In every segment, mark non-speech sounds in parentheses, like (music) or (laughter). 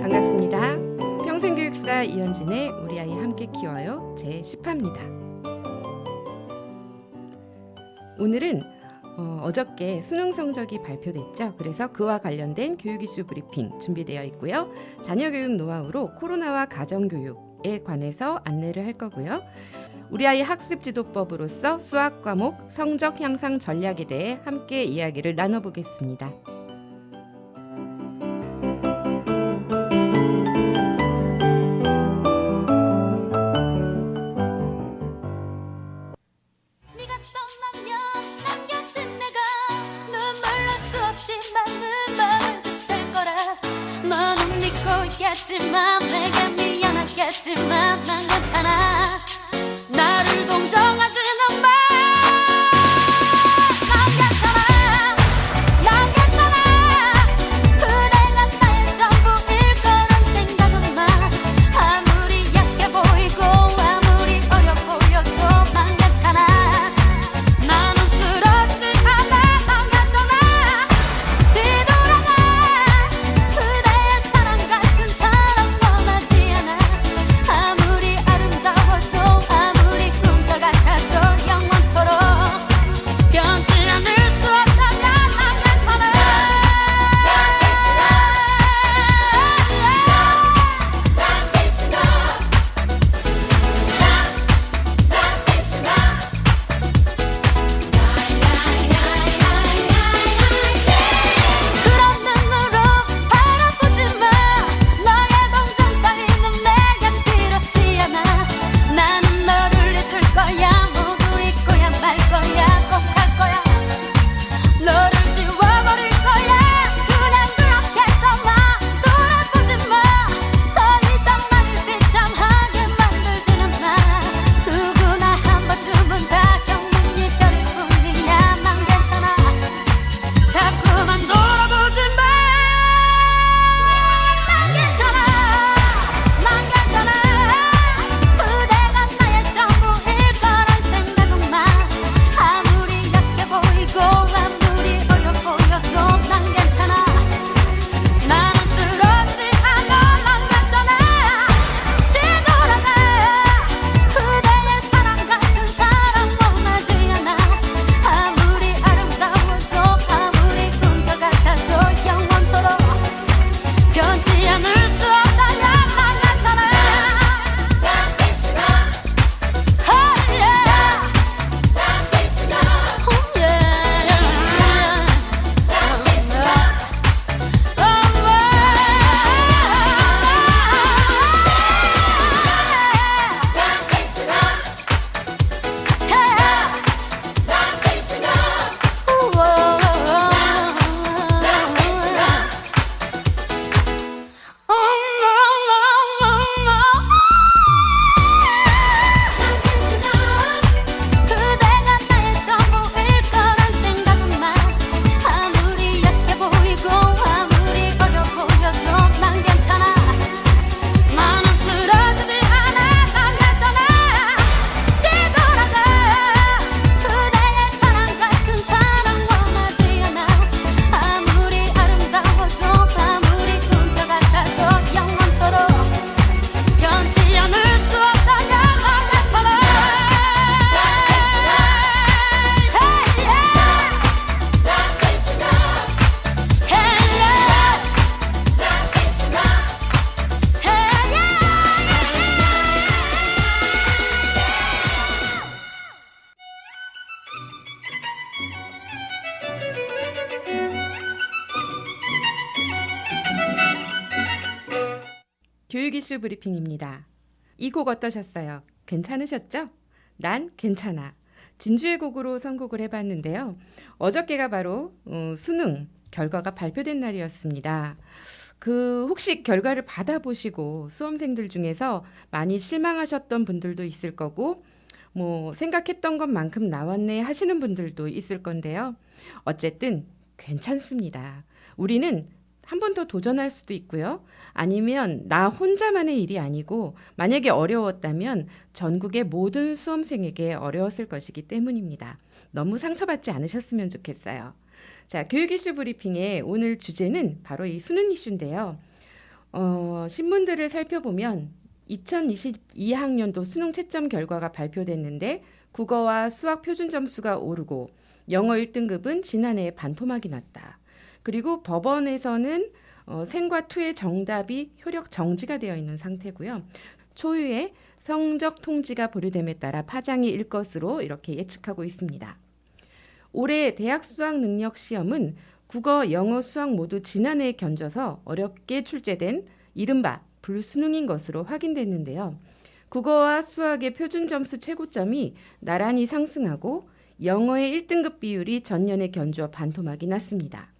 반갑습니다. 평생교육사 이현진의 우리 아이 함께 키워요 제 10화입니다. 오늘은 어, 어저께 수능 성적이 발표됐죠. 그래서 그와 관련된 교육 이슈 브리핑 준비되어 있고요. 자녀 교육 노하우로 코로나와 가정 교육 에 관해서 안내를 할 거고요. 우리 아이 학습 지도법으로서 수학 과목 성적 향상 전략에 대해 함께 이야기를 나눠보겠습니다. 교육 이슈 브리핑입니다. 이 곡 어떠셨어요? 괜찮으셨죠? 난 괜찮아. 진주의 곡으로 선곡을 해봤는데요. 어저께가 바로 어, 수능 결과가 발표된 날이었습니다. 그 혹시 결과를 받아보시고 수험생들 중에서 많이 실망하셨던 분들도 있을 거고 뭐 생각했던 것만큼 나왔네 하시는 분들도 있을 건데요. 어쨌든 괜찮습니다. 우리는 한 번 더 도전할 수도 있고요. 아니면 나 혼자만의 일이 아니고 만약에 어려웠다면 전국의 모든 수험생에게 어려웠을 것이기 때문입니다. 너무 상처받지 않으셨으면 좋겠어요. 자, 교육 이슈 브리핑의 오늘 주제는 바로 이 수능 이슈인데요. 어, 신문들을 살펴보면 2022학년도 수능 채점 결과가 발표됐는데 국어와 수학 표준 점수가 오르고 영어 1등급은 지난해에 반토막이 났다. 그리고 법원에서는 어, 생과 투의 정답이 효력 정지가 되어 있는 상태고요. 초유의 성적 통지가 보류됨에 따라 파장이 일 것으로 이렇게 예측하고 있습니다. 올해 대학 수학 능력 시험은 국어, 영어, 수학 모두 지난해에 견져서 어렵게 출제된 이른바 불수능인 것으로 확인됐는데요. 국어와 수학의 표준 점수 최고점이 나란히 상승하고 영어의 1등급 비율이 전년에 견주어 반토막이 났습니다.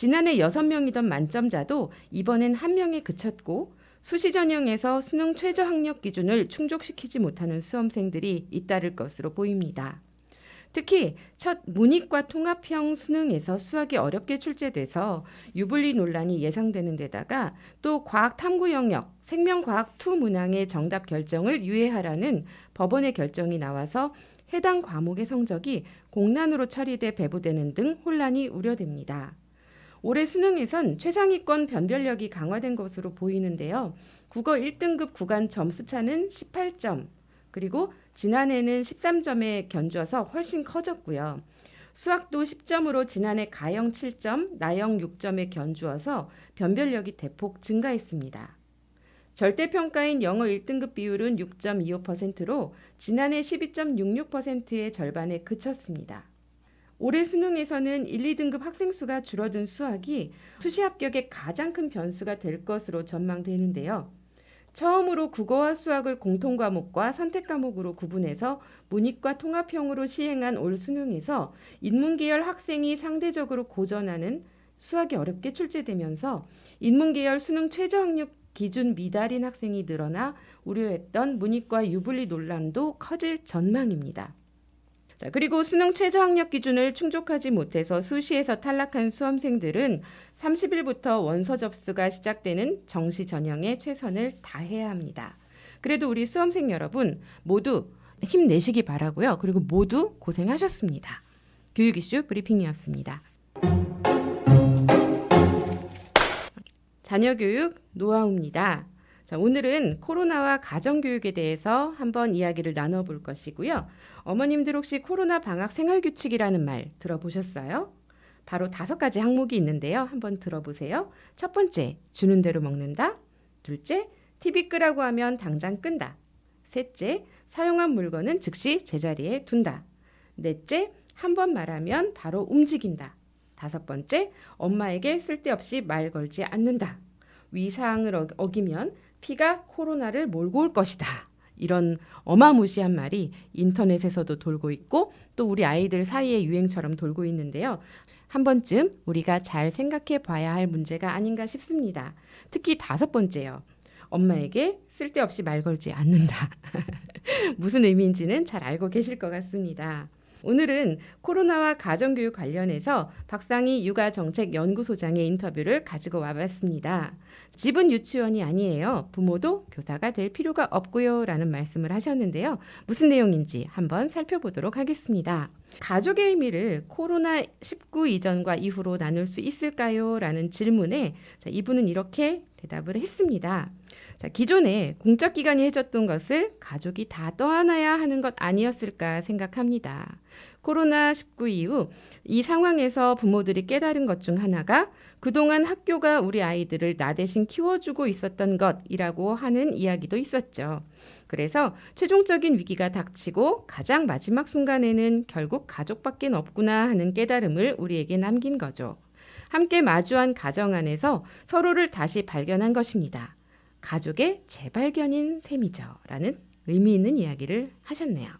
지난해 6명이던 만점자도 이번엔 1명에 그쳤고 수시 전형에서 수능 최저 학력 기준을 충족시키지 못하는 수험생들이 잇따를 것으로 보입니다. 특히 첫 문이과 통합형 수능에서 수학이 어렵게 출제돼서 유불리 논란이 예상되는 데다가 또 과학 탐구 영역 생명과학 투 문항의 정답 결정을 유예하라는 법원의 결정이 나와서 해당 과목의 성적이 공란으로 처리돼 배부되는 등 혼란이 우려됩니다. 올해 수능에선 최상위권 변별력이 강화된 것으로 보이는데요. 국어 1등급 구간 점수 차는 18점, 그리고 지난해는 13점에 견주어서 훨씬 커졌고요. 수학도 10점으로 지난해 가영 7점, 나영 6점에 견주어서 변별력이 대폭 증가했습니다. 절대평가인 영어 1등급 비율은 6.25%로 지난해 12.66%의 절반에 그쳤습니다. 올해 수능에서는 1, 2등급 학생 수가 줄어든 수학이 수시 합격의 가장 큰 변수가 될 것으로 전망되는데요. 처음으로 국어와 수학을 공통 과목과 선택 과목으로 구분해서 문이과 통합형으로 시행한 올 수능에서 인문계열 학생이 상대적으로 고전하는 수학이 어렵게 출제되면서 인문계열 수능 최저 학력 기준 미달인 학생이 늘어나 우려했던 문이과 유불리 논란도 커질 전망입니다. 자, 그리고 수능 최저 학력 기준을 충족하지 못해서 수시에서 탈락한 수험생들은 30일부터 원서 접수가 시작되는 정시 전형에 최선을 다해야 합니다. 그래도 우리 수험생 여러분 모두 힘내시기 바라고요. 그리고 모두 고생하셨습니다. 교육 이슈 브리핑이었습니다. 자녀 교육 노하우입니다. 자, 오늘은 코로나와 가정교육에 대해서 한번 이야기를 나눠볼 것이고요. 어머님들 혹시 코로나 방학 생활 규칙이라는 말 들어보셨어요? 바로 다섯 가지 항목이 있는데요. 한번 들어보세요. 첫 번째, 주는 대로 먹는다. 둘째, TV 끄라고 하면 당장 끈다. 셋째, 사용한 물건은 즉시 제자리에 둔다. 넷째, 한 번 말하면 바로 움직인다. 다섯 번째, 엄마에게 쓸데없이 말 걸지 않는다. 위사항을 어- 어기면 피가 코로나를 몰고 올 것이다. 이런 어마무시한 말이 인터넷에서도 돌고 있고 또 우리 아이들 사이에 유행처럼 돌고 있는데요. 한 번쯤 우리가 잘 생각해 봐야 할 문제가 아닌가 싶습니다. 특히 다섯 번째요. 엄마에게 쓸데없이 말 걸지 않는다. (laughs) 무슨 의미인지는 잘 알고 계실 것 같습니다. 오늘은 코로나와 가정교육 관련해서 박상희 육아정책연구소장의 인터뷰를 가지고 와봤습니다. 집은 유치원이 아니에요. 부모도 교사가 될 필요가 없고요. 라는 말씀을 하셨는데요. 무슨 내용인지 한번 살펴보도록 하겠습니다. 가족의 의미를 코로나19 이전과 이후로 나눌 수 있을까요? 라는 질문에 자, 이분은 이렇게 대답을 했습니다. 자, 기존에 공적 기관이 해줬던 것을 가족이 다 떠안아야 하는 것 아니었을까 생각합니다. 코로나19 이후 이 상황에서 부모들이 깨달은 것 중 하나가 그동안 학교가 우리 아이들을 나 대신 키워주고 있었던 것이라고 하는 이야기도 있었죠. 그래서 최종적인 위기가 닥치고 가장 마지막 순간에는 결국 가족밖에 없구나 하는 깨달음을 우리에게 남긴 거죠. 함께 마주한 가정 안에서 서로를 다시 발견한 것입니다. 가족의 재발견인 셈이죠. 라는 의미 있는 이야기를 하셨네요.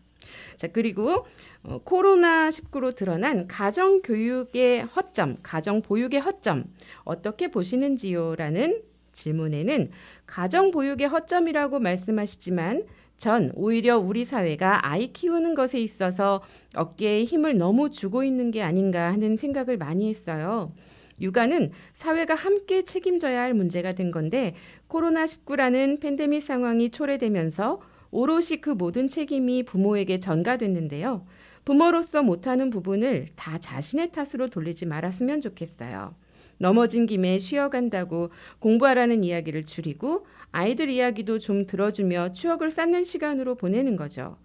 자, 그리고 어, 코로나19로 드러난 가정 교육의 허점, 가정 보육의 허점 어떻게 보시는지요? 라는 질문에는 가정 보육의 허점이라고 말씀하시지만 전 오히려 우리 사회가 아이 키우는 것에 있어서 어깨에 힘을 너무 주고 있는 게 아닌가 하는 생각을 많이 했어요. 육아는 사회가 함께 책임져야 할 문제가 된 건데 코로나19라는 팬데믹 상황이 초래되면서 오롯이 그 모든 책임이 부모에게 전가됐는데요. 부모로서 못하는 부분을 다 자신의 탓으로 돌리지 말았으면 좋겠어요. 넘어진 김에 쉬어간다고 공부하라는 이야기를 줄이고 아이들 이야기도 좀 들어주며 추억을 쌓는 시간으로 보내는 거죠.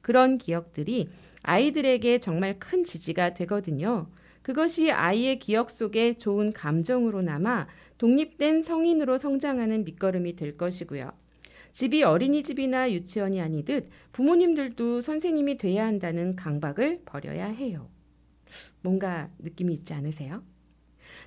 그런 기억들이 아이들에게 정말 큰 지지가 되거든요. 그것이 아이의 기억 속에 좋은 감정으로 남아 독립된 성인으로 성장하는 밑거름이 될 것이고요. 집이 어린이집이나 유치원이 아니듯 부모님들도 선생님이 돼야 한다는 강박을 버려야 해요. 뭔가 느낌이 있지 않으세요?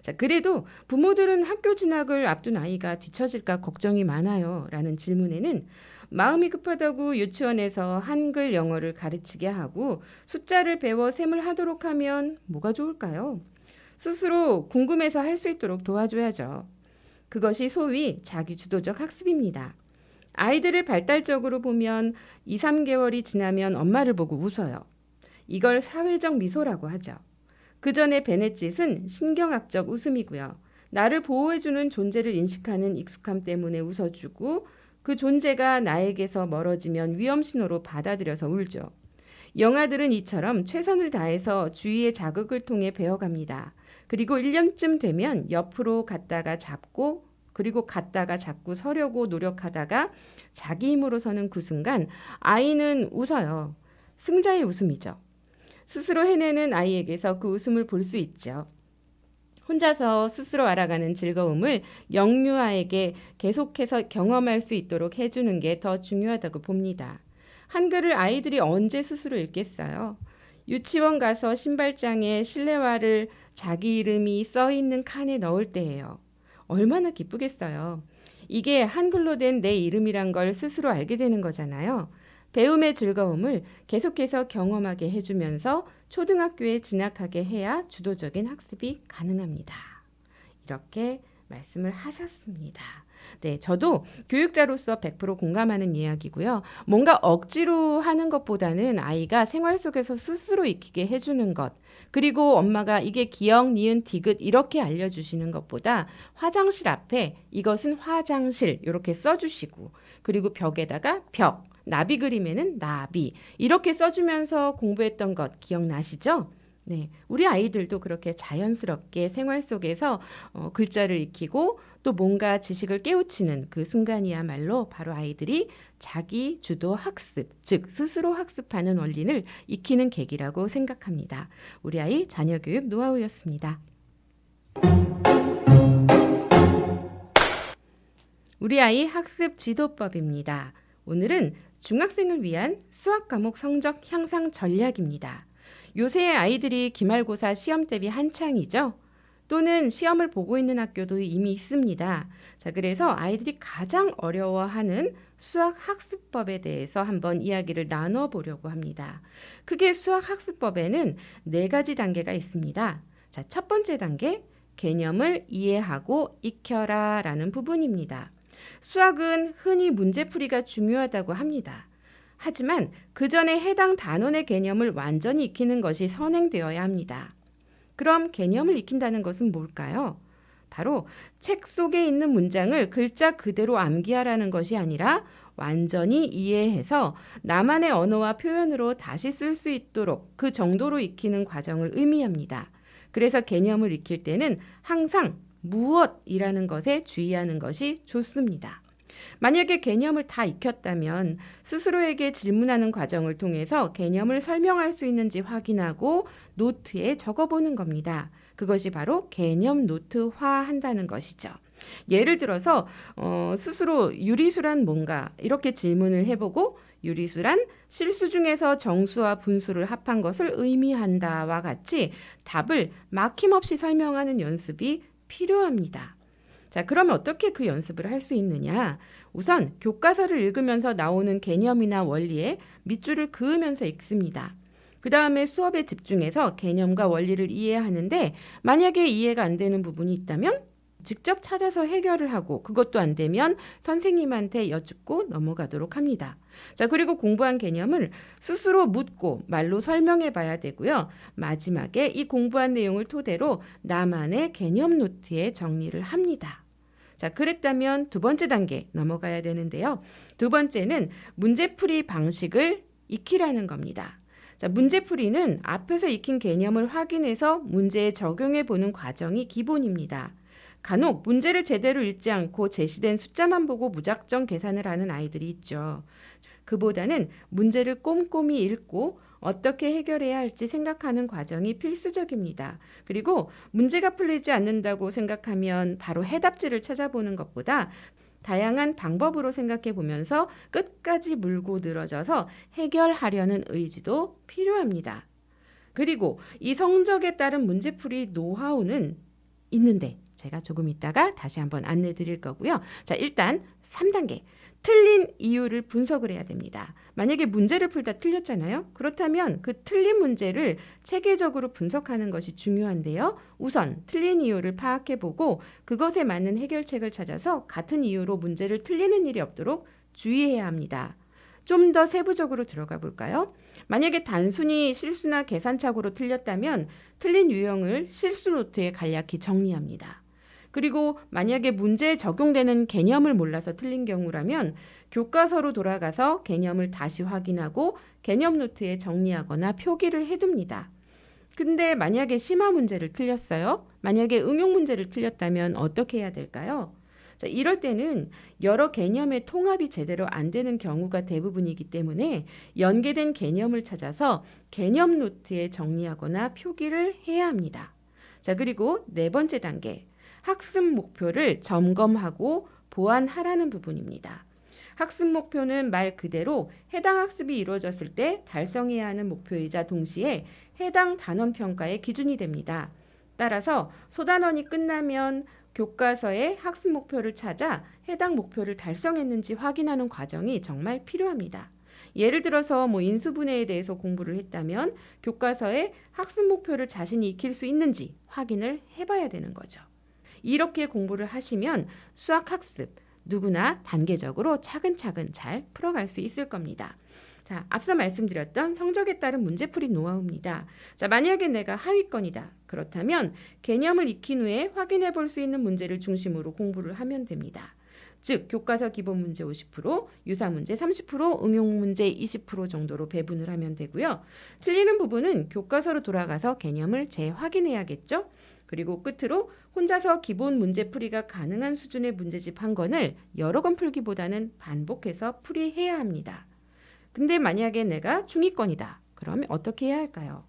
자, 그래도 부모들은 학교 진학을 앞둔 아이가 뒤처질까 걱정이 많아요. 라는 질문에는 마음이 급하다고 유치원에서 한글 영어를 가르치게 하고 숫자를 배워 셈을 하도록 하면 뭐가 좋을까요? 스스로 궁금해서 할 수 있도록 도와줘야죠. 그것이 소위 자기주도적 학습입니다. 아이들을 발달적으로 보면 2, 3개월이 지나면 엄마를 보고 웃어요. 이걸 사회적 미소라고 하죠. 그 전에 베네짓은 신경학적 웃음이고요. 나를 보호해주는 존재를 인식하는 익숙함 때문에 웃어주고 그 존재가 나에게서 멀어지면 위험 신호로 받아들여서 울죠. 영아들은 이처럼 최선을 다해서 주위의 자극을 통해 배워갑니다. 그리고 1년쯤 되면 옆으로 갔다가 잡고 그리고 갔다가 자꾸 서려고 노력하다가 자기 힘으로 서는 그 순간 아이는 웃어요. 승자의 웃음이죠. 스스로 해내는 아이에게서 그 웃음을 볼 수 있죠. 혼자서 스스로 알아가는 즐거움을 영유아에게 계속해서 경험할 수 있도록 해주는 게 더 중요하다고 봅니다. 한글을 아이들이 언제 스스로 읽겠어요? 유치원 가서 신발장에 실내화를 자기 이름이 써 있는 칸에 넣을 때예요. 얼마나 기쁘겠어요. 이게 한글로 된 내 이름이란 걸 스스로 알게 되는 거잖아요. 배움의 즐거움을 계속해서 경험하게 해주면서 초등학교에 진학하게 해야 주도적인 학습이 가능합니다. 이렇게 말씀을 하셨습니다. 네, 저도 교육자로서 100% 공감하는 이야기고요. 뭔가 억지로 하는 것보다는 아이가 생활 속에서 스스로 익히게 해주는 것, 그리고 엄마가 이게 기억, 니은, 디귿 이렇게 알려주시는 것보다 화장실 앞에 이것은 화장실 이렇게 써주시고, 그리고 벽에다가 벽, 나비 그림에는 나비 이렇게 써주면서 공부했던 것 기억나시죠? 네, 우리 아이들도 그렇게 자연스럽게 생활 속에서 어, 글자를 익히고 또 뭔가 지식을 깨우치는 그 순간이야말로 바로 아이들이 자기 주도 학습, 즉 스스로 학습하는 원리를 익히는 계기라고 생각합니다. 우리 아이 자녀 교육 노하우였습니다. 우리 아이 학습 지도법입니다. 오늘은 중학생을 위한 수학 과목 성적 향상 전략입니다. 요새 아이들이 기말고사 시험 대비 한창이죠. 또는 시험을 보고 있는 학교도 이미 있습니다. 자, 그래서 아이들이 가장 어려워하는 수학 학습법에 대해서 한번 이야기를 나눠 보려고 합니다. 크게 수학 학습법에는 네 가지 단계가 있습니다. 자, 첫 번째 단계, 개념을 이해하고 익혀라 라는 부분입니다. 수학은 흔히 문제풀이가 중요하다고 합니다. 하지만 그 전에 해당 단원의 개념을 완전히 익히는 것이 선행되어야 합니다. 그럼 개념을 익힌다는 것은 뭘까요? 바로 책 속에 있는 문장을 글자 그대로 암기하라는 것이 아니라 완전히 이해해서 나만의 언어와 표현으로 다시 쓸 수 있도록 그 정도로 익히는 과정을 의미합니다. 그래서 개념을 익힐 때는 항상 무엇이라는 것에 주의하는 것이 좋습니다. 만약에 개념을 다 익혔다면 스스로에게 질문하는 과정을 통해서 개념을 설명할 수 있는지 확인하고 노트에 적어보는 겁니다. 그것이 바로 개념 노트화 한다는 것이죠. 예를 들어서 어, 스스로 유리수란 뭔가 이렇게 질문을 해보고 유리수란 실수 중에서 정수와 분수를 합한 것을 의미한다와 같이 답을 막힘없이 설명하는 연습이 필요합니다. 자, 그러면 어떻게 그 연습을 할 수 있느냐? 우선 교과서를 읽으면서 나오는 개념이나 원리에 밑줄을 그으면서 읽습니다. 그 다음에 수업에 집중해서 개념과 원리를 이해하는데 만약에 이해가 안 되는 부분이 있다면 직접 찾아서 해결을 하고 그것도 안 되면 선생님한테 여쭙고 넘어가도록 합니다. 자, 그리고 공부한 개념을 스스로 묻고 말로 설명해 봐야 되고요. 마지막에 이 공부한 내용을 토대로 나만의 개념 노트에 정리를 합니다. 자, 그랬다면 두 번째 단계 넘어가야 되는데요. 두 번째는 문제풀이 방식을 익히라는 겁니다. 자, 문제풀이는 앞에서 익힌 개념을 확인해서 문제에 적용해 보는 과정이 기본입니다. 간혹 문제를 제대로 읽지 않고 제시된 숫자만 보고 무작정 계산을 하는 아이들이 있죠. 그보다는 문제를 꼼꼼히 읽고 어떻게 해결해야 할지 생각하는 과정이 필수적입니다. 그리고 문제가 풀리지 않는다고 생각하면 바로 해답지를 찾아보는 것보다 다양한 방법으로 생각해 보면서 끝까지 물고 늘어져서 해결하려는 의지도 필요합니다. 그리고 이 성적에 따른 문제풀이 노하우는 있는데 제가 조금 있다가 다시 한번 안내 드릴 거고요. 자, 일단 3단계. 틀린 이유를 분석을 해야 됩니다. 만약에 문제를 풀다 틀렸잖아요. 그렇다면 그 틀린 문제를 체계적으로 분석하는 것이 중요한데요. 우선 틀린 이유를 파악해 보고 그것에 맞는 해결책을 찾아서 같은 이유로 문제를 틀리는 일이 없도록 주의해야 합니다. 좀 더 세부적으로 들어가 볼까요? 만약에 단순히 실수나 계산착오로 틀렸다면 틀린 유형을 실수 노트에 간략히 정리합니다. 그리고 만약에 문제에 적용되는 개념을 몰라서 틀린 경우라면 교과서로 돌아가서 개념을 다시 확인하고 개념 노트에 정리하거나 표기를 해둡니다. 근데 만약에 심화 문제를 틀렸어요? 만약에 응용 문제를 틀렸다면 어떻게 해야 될까요? 자, 이럴 때는 여러 개념의 통합이 제대로 안 되는 경우가 대부분이기 때문에 연계된 개념을 찾아서 개념 노트에 정리하거나 표기를 해야 합니다. 자, 그리고 네 번째 단계. 학습 목표를 점검하고 보완하라는 부분입니다. 학습 목표는 말 그대로 해당 학습이 이루어졌을 때 달성해야 하는 목표이자 동시에 해당 단원 평가의 기준이 됩니다. 따라서 소단원이 끝나면 교과서의 학습 목표를 찾아 해당 목표를 달성했는지 확인하는 과정이 정말 필요합니다. 예를 들어서 뭐 인수분해에 대해서 공부를 했다면 교과서의 학습 목표를 자신이 익힐 수 있는지 확인을 해봐야 되는 거죠. 이렇게 공부를 하시면 수학 학습 누구나 단계적으로 차근차근 잘 풀어갈 수 있을 겁니다. 자, 앞서 말씀드렸던 성적에 따른 문제풀이 노하우입니다. 자, 만약에 내가 하위권이다. 그렇다면 개념을 익힌 후에 확인해 볼 수 있는 문제를 중심으로 공부를 하면 됩니다. 즉, 교과서 기본 문제 50%, 유사 문제 30%, 응용 문제 20% 정도로 배분을 하면 되고요. 틀리는 부분은 교과서로 돌아가서 개념을 재확인해야겠죠? 그리고 끝으로 혼자서 기본 문제 풀이가 가능한 수준의 문제집 한 권을 여러 권 풀기보다는 반복해서 풀이해야 합니다. 근데 만약에 내가 중위권이다. 그러면 어떻게 해야 할까요?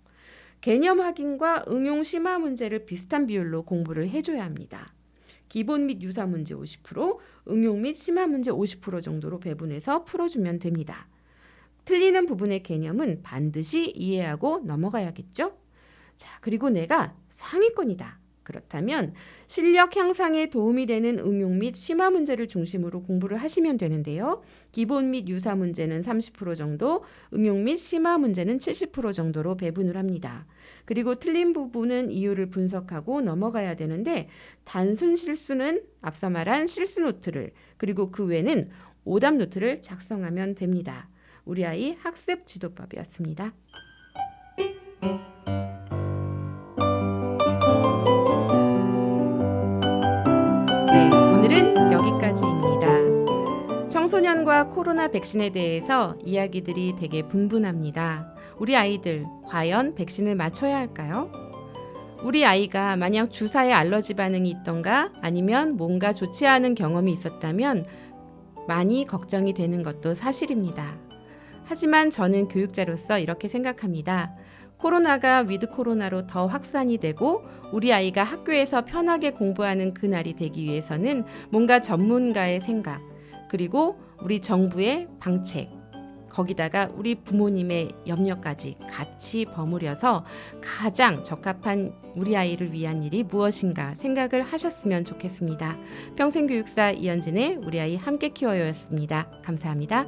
개념 확인과 응용 심화 문제를 비슷한 비율로 공부를 해줘야 합니다. 기본 및 유사 문제 50%, 응용 및 심화 문제 50% 정도로 배분해서 풀어주면 됩니다. 틀리는 부분의 개념은 반드시 이해하고 넘어가야겠죠? 자, 그리고 내가 상위권이다. 그렇다면 실력 향상에 도움이 되는 응용 및 심화 문제를 중심으로 공부를 하시면 되는데요. 기본 및 유사 문제는 30% 정도, 응용 및 심화 문제는 70% 정도로 배분을 합니다. 그리고 틀린 부분은 이유를 분석하고 넘어가야 되는데 단순 실수는 앞서 말한 실수 노트를 그리고 그 외에는 오답 노트를 작성하면 됩니다. 우리 아이 학습 지도법이었습니다. 여기까지입니다. 청소년과 코로나 백신에 대해서 이야기들이 되게 분분합니다. 우리 아이들 과연 백신을 맞춰야 할까요? 우리 아이가 만약 주사에 알러지 반응이 있던가 아니면 뭔가 좋지 않은 경험이 있었다면 많이 걱정이 되는 것도 사실입니다. 하지만 저는 교육자로서 이렇게 생각합니다. 코로나가 위드 코로나로 더 확산이 되고 우리 아이가 학교에서 편하게 공부하는 그날이 되기 위해서는 뭔가 전문가의 생각 그리고 우리 정부의 방책 거기다가 우리 부모님의 염려까지 같이 버무려서 가장 적합한 우리 아이를 위한 일이 무엇인가 생각을 하셨으면 좋겠습니다. 평생교육사 이현진의 우리 아이 함께 키워요였습니다. 감사합니다.